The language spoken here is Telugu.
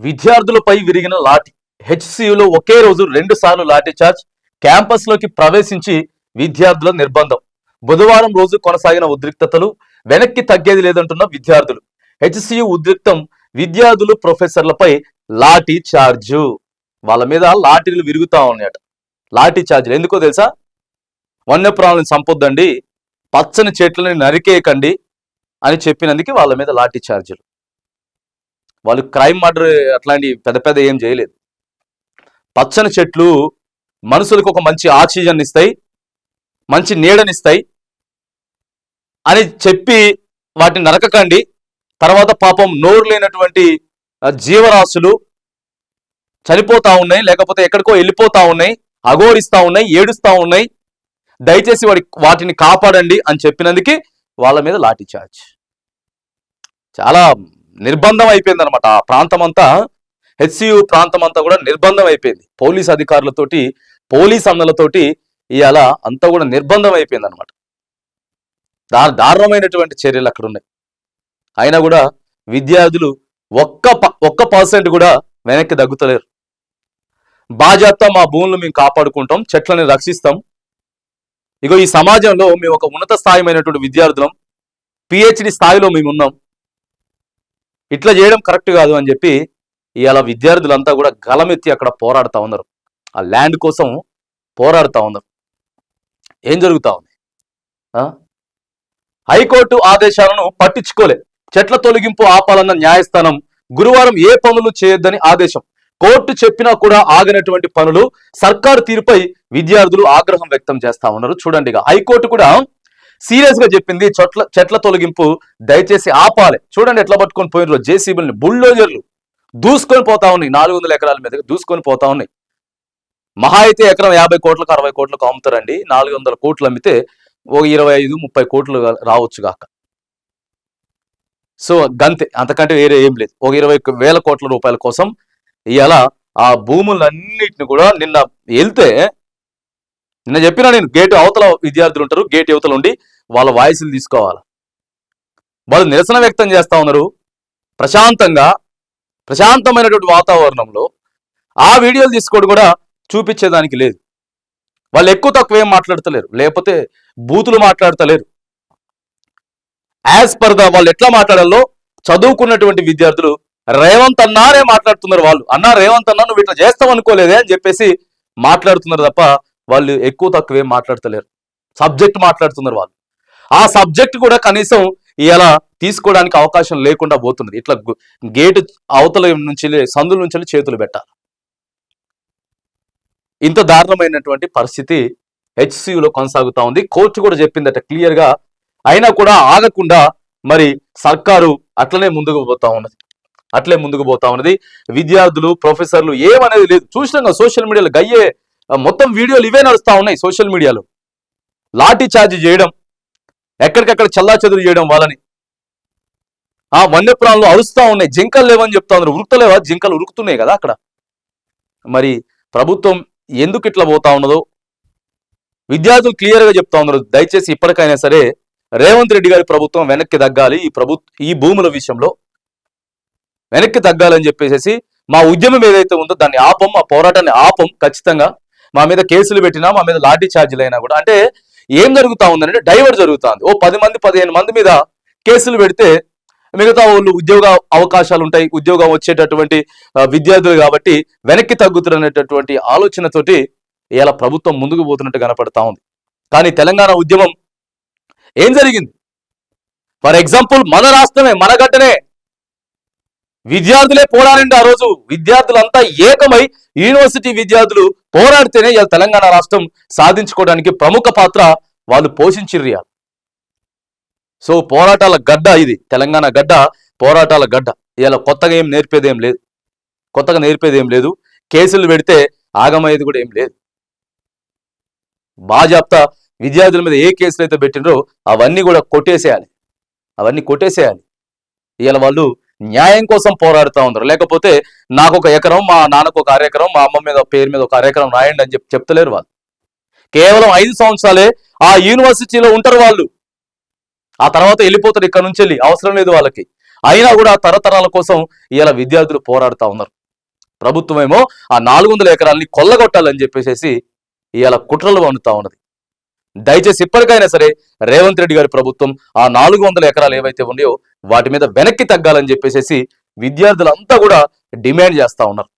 విద్యార్థులపై విరిగిన లాఠీ. హెచ్సియులో ఒకే రోజు రెండు సార్లు లాఠీ చార్జ్ క్యాంపస్లోకి ప్రవేశించి విద్యార్థుల నిర్బంధం. బుధవారం రోజు కొనసాగిన ఉద్రిక్తతలు వెనక్కి తగ్గేది లేదంటున్న విద్యార్థులు. హెచ్సియు ఉద్రిక్తం విద్యార్థులు ప్రొఫెసర్లపై లాఠీ చార్జు. వాళ్ళ మీద లాఠీలు విరుగుతా ఉన్నాయట. లాఠీ చార్జీలు. ఎందుకో తెలుసా? వన్యప్రాణులను సంపొద్దండి పచ్చని చెట్లని నరికేయకండి అని చెప్పినందుకు వాళ్ళ మీద లాఠీ చార్జీలు. వాళ్ళు క్రైమ్ మర్డర్ అట్లాంటి పెద్ద పెద్ద ఏం చేయలేదు. పచ్చని చెట్లు మనుషులకు ఒక మంచి ఆక్సిజన్ ఇస్తాయి మంచి నీడనిస్తాయి అని చెప్పి వాటిని నరకకండి. తర్వాత పాపం నోరు లేనటువంటి జీవరాశులు చనిపోతా ఉన్నాయి లేకపోతే ఎక్కడికో వెళ్ళిపోతా ఉన్నాయి అఘోరిస్తా ఉన్నాయి ఏడుస్తా ఉన్నాయి. దయచేసి వాడి వాటిని కాపాడండి అని చెప్పినందుకే వాళ్ళ మీద లాఠీ చార్జ్. చాలా నిర్బంధం అయిపోయింది అనమాట ఆ ప్రాంతం అంతా హెచ్సియు ప్రాంతం అంతా కూడా నిర్బంధం అయిపోయింది. పోలీస్ అధికారులతోటి పోలీస్ అన్నలతోటి ఇవాళ అంతా కూడా నిర్బంధం అయిపోయింది అనమాట దా దారుణమైనటువంటి చర్యలు అక్కడ ఉన్నాయి అయినా కూడా విద్యార్థులు ఒక్క ప- ఒక్క పర్సెంట్ కూడా వెనక్కి తగ్గుతలేరు బాధ్యత మా భూములు మేము కాపాడుకుంటాం చెట్లని రక్షిస్తాం. ఇగో ఈ సమాజంలో మేము ఒక ఉన్నత స్థాయిమైనటువంటి విద్యార్థులం. పిహెచ్డి స్థాయిలో మేము ఉన్నాం ఇట్లా చేయడం కరెక్ట్ కాదు అని చెప్పి ఇవాళ విద్యార్థులంతా కూడా గలమెత్తి అక్కడ పోరాడుతూ ఉన్నారు. ఆ ల్యాండ్ కోసం పోరాడుతూ ఉన్నారు. ఏం జరుగుతూ ఉంది? ఆ? హైకోర్టు ఆదేశాలను పట్టించుకోలే. చెట్ల తొలగింపు ఆపాలన్న న్యాయస్థానం గురువారం ఏ పనులు చేయొద్దని ఆదేశం. కోర్టు చెప్పినా కూడా ఆగినటువంటి పనులు సర్కారు తీరుపై విద్యార్థులు ఆగ్రహం వ్యక్తం చేస్తా ఉన్నారు. చూడండి ఇక హైకోర్టు కూడా సీరియస్గా చెప్పింది చెట్ల చెట్ల తొలగింపు దయచేసి ఆపాలి. చూడండి ఎట్లా పట్టుకొని పోయినారు జేసీబీలని బుల్డోజర్లు. దూసుకొని పోతా ఉన్నాయి. నాలుగు వందల ఎకరాల మీద దూసుకొని పోతా ఉన్నాయి. మహా అయితే ఎకరం యాభై కోట్లకు అరవై కోట్లకు అమ్ముతారండి. నాలుగు వందల కోట్లు అమ్మితే ఒక ఇరవై ఐదు ముప్పై కోట్లు రావచ్చు కాక సో గంతే. అంతకంటే వేరే ఏం లేదు. ఒక ఇరవై వేల కోట్ల రూపాయల కోసం ఇలా ఆ భూములన్నిటిని కూడా నిన్న వెళ్తే నిన్న చెప్పినా నేను గేట్ అవతల విద్యార్థులు ఉంటారు గేట్ యువతలు ఉండి వాళ్ళ వాయిస్లు తీసుకోవాలి. వాళ్ళు నిరసన వ్యక్తం చేస్తా ఉన్నారు. ప్రశాంతంగా ప్రశాంతమైనటువంటి వాతావరణంలో ఆ వీడియోలు తీసుకోవడం కూడా చూపించేదానికి లేదు. వాళ్ళు ఎక్కువ తక్కువ ఏం మాట్లాడతలేరు. లేకపోతే బూతులు మాట్లాడతలేరు. యాజ్ పర్ ద వాళ్ళు ఎట్లా మాట్లాడాలో చదువుకున్నటువంటి విద్యార్థులు రేవంత్ అన్నారే మాట్లాడుతున్నారు వాళ్ళు. అన్నా రేవంత్ అన్నా నువ్వు ఇట్లా చేస్తావు అనుకోలేదే అని చెప్పేసి మాట్లాడుతున్నారు తప్ప వాళ్ళు ఎక్కువ తక్కువ ఏం మాట్లాడతలేరు. సబ్జెక్ట్ మాట్లాడుతున్నారు వాళ్ళు. ఆ సబ్జెక్ట్ కూడా కనీసం ఇలా తీసుకోవడానికి అవకాశం లేకుండా పోతున్నది. ఇట్లా గేటు అవతల నుంచి సందుల నుంచి చేతులు పెట్టాలి. ఇంత దారుణమైనటువంటి పరిస్థితి హెచ్సియులో కొనసాగుతా ఉంది. కోర్టు కూడా చెప్పిందట క్లియర్గా అయినా కూడా ఆగకుండా మరి సర్కారు అట్లనే ముందుకు పోతా ఉన్నది. అట్లే ముందుకు పోతా ఉన్నది. విద్యార్థులు ప్రొఫెసర్లు ఏమనేది లేదు. చూసినాం సోషల్ మీడియాలో గయ్యే మొత్తం వీడియోలు ఇవే నడుస్తూ ఉన్నాయి సోషల్ మీడియాలో. లాఠీ చార్జ్ చేయడం ఎక్కడికక్కడ చల్లా చెదురు చేయడం వాళ్ళని. ఆ వన్యప్రాణులు అరుస్తూ ఉన్నాయి జింకలు లేవని చెప్తా ఉన్నారు. ఉరుకుతలేవా జింకలు ఉరుకుతున్నాయి కదా అక్కడ. మరి ప్రభుత్వం ఎందుకు ఇట్లా పోతా ఉన్నదో విద్యార్థులు క్లియర్గా చెప్తా ఉన్నారు. దయచేసి ఇప్పటికైనా సరే రేవంత్ రెడ్డి గారి ప్రభుత్వం వెనక్కి తగ్గాలి. ఈ ప్రభు ఈ భూముల విషయంలో వెనక్కి తగ్గాలని చెప్పేసి మా ఉద్యమం ఏదైతే ఉందో దాన్ని ఆపం ఆ పోరాటాన్ని ఆపం ఖచ్చితంగా. మా మీద కేసులు పెట్టినా మా మీద లాఠీ ఛార్జీలు అయినా కూడా. అంటే ఏం జరుగుతా ఉందంటే డైవర్ట్ జరుగుతుంది. ఓ పది మంది పదిహేను మంది మీద కేసులు పెడితే మిగతా వాళ్ళు ఉద్యోగ అవకాశాలు ఉంటాయి ఉద్యోగం వచ్చేటటువంటి విద్యార్థులు కాబట్టి వెనక్కి తగ్గుతున్నటువంటి ఆలోచనతోటి ఇలా ప్రభుత్వం ముందుకు పోతున్నట్టు కనపడతా ఉంది. కానీ తెలంగాణ ఉద్యమం ఏం జరిగింది? ఫర్ ఎగ్జాంపుల్ మన రాష్ట్రమే మన గడ్డనే. విద్యార్థులే పోరాడండి ఆ రోజు విద్యార్థులంతా ఏకమై యూనివర్సిటీ విద్యార్థులు పోరాడితేనే ఇలా తెలంగాణ రాష్ట్రం సాధించుకోవడానికి ప్రముఖ పాత్ర వాళ్ళు పోషించిర్రియా సో పోరాటాల గడ్డ ఇది తెలంగాణ గడ్డ పోరాటాల గడ్డ. ఇలా కొత్తగా ఏం నేర్పేది ఏం లేదు. కొత్తగా నేర్పేది ఏం లేదు. కేసులు పెడితే ఆగమయ్యేది కూడా ఏం లేదు. బాజాప్తా విద్యార్థుల మీద ఏ కేసులు అయితే పెట్టినరో అవన్నీ కూడా కొట్టేసేయాలి. అవన్నీ కొట్టేసేయాలి. ఇవాళ వాళ్ళు న్యాయం కోసం పోరాడుతూ ఉన్నారు. లేకపోతే నాకు ఒక ఎకరం మా నాన్నకు ఒక అరెకరం మా అమ్మ మీద పేరు మీద ఒక అరెకరం రాయండి అని చెప్పి చెప్తలేరు వాళ్ళు. కేవలం ఐదు సంవత్సరాలే ఆ యూనివర్సిటీలో ఉంటారు వాళ్ళు. ఆ తర్వాత వెళ్ళిపోతారు ఇక్కడ నుంచి వెళ్ళి. అవసరం లేదు వాళ్ళకి. అయినా కూడా తరతరాల కోసం ఇలా విద్యార్థులు పోరాడుతూ ఉన్నారు. ప్రభుత్వం ఏమో ఆ నాలుగు వందల ఎకరాల్ని కొల్లగొట్టాలని చెప్పేసి ఇవాళ కుట్రలు వండుతా ఉన్నది. దయచేసి ఇప్పటికైనా సరే రేవంత్ రెడ్డి గారి ప్రభుత్వం ఆ నాలుగు వందల ఎకరాలు ఏవైతే ఉన్నాయో వాటి మీద వెనక్కి తగ్గాలని చెప్పేసి విద్యార్థులంతా కూడా డిమాండ్ చేస్తా ఉన్నారు.